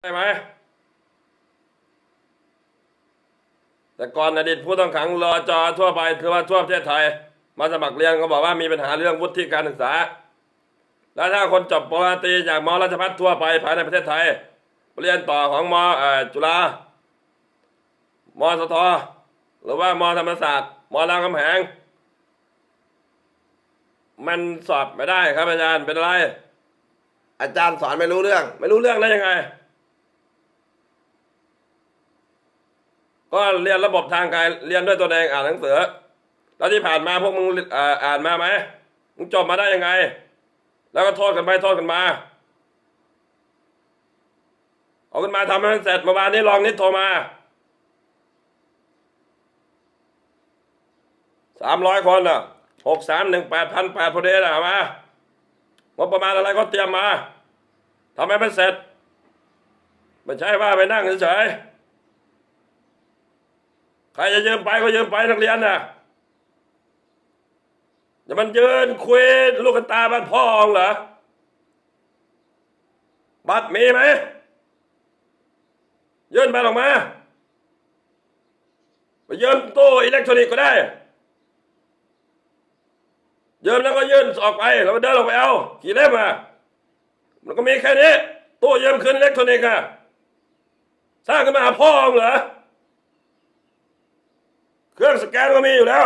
ใช่ไหมแต่ก่อนอดีตผู้ต้องขังรอจอทั่วไปคือว่าทั่วประเทศไทย มาสมัครเรียนก็บอกว่ามีปัญหาเรื่องวุฒิการศึกษา แล้วถ้าคนจบปริญญาตรีจากมราชภัฏทั่วไปภายในประเทศไทยเรียนต่อของมเอ่อจุฬามสทหรือว่ามธรรมศาสตร์มรามคำแหง มันสอบไม่ได้ครับอาจารย์เป็นอะไร อาจารย์สอนไม่รู้เรื่อง ไม่รู้เรื่องได้ยังไง ก็เรียนระบบทางการเรียนด้วยตัวเองอ่านหนังสือ แล้วที่ผ่านมาพวกมึงอ่ออ่านมาไหมมึงจบมาได้ยังไง แล้วก็โทษกันไปโทษกันมา เอากันมาทำให้มันเสร็จเมื่อวานนี้รองนิดโทรมาสามร้อยคนอะหกสามหนึ่งแปดพันแปดพอดีนะมางบประมาณอะไรก็เตรียมมาทำให้มันเสร็จไม่ใช่ว่าไปนั่งเฉยๆ ครจะยืมไปก็ยืมไปนักเรียนน่ะอย่ามันยืนคุยลูกกันตาบ้านพ่อองเหรอ บัตรมีไหมยื่นไปออกมาไปยื่นตู้อิเล็กทรอนิกส์ก็ได้ยืมแล้วก็ยื่นออกไปแล้วเดินออกไปเอากี่เล่มอะมันก็มีแค่นี้ตู้ยืมคืนอิเล็กทรอนิกส์อะสร้างขึ้นมาหาพ่อมึงเหรอ เครื่องสแกนก็มีอยู่แล้ว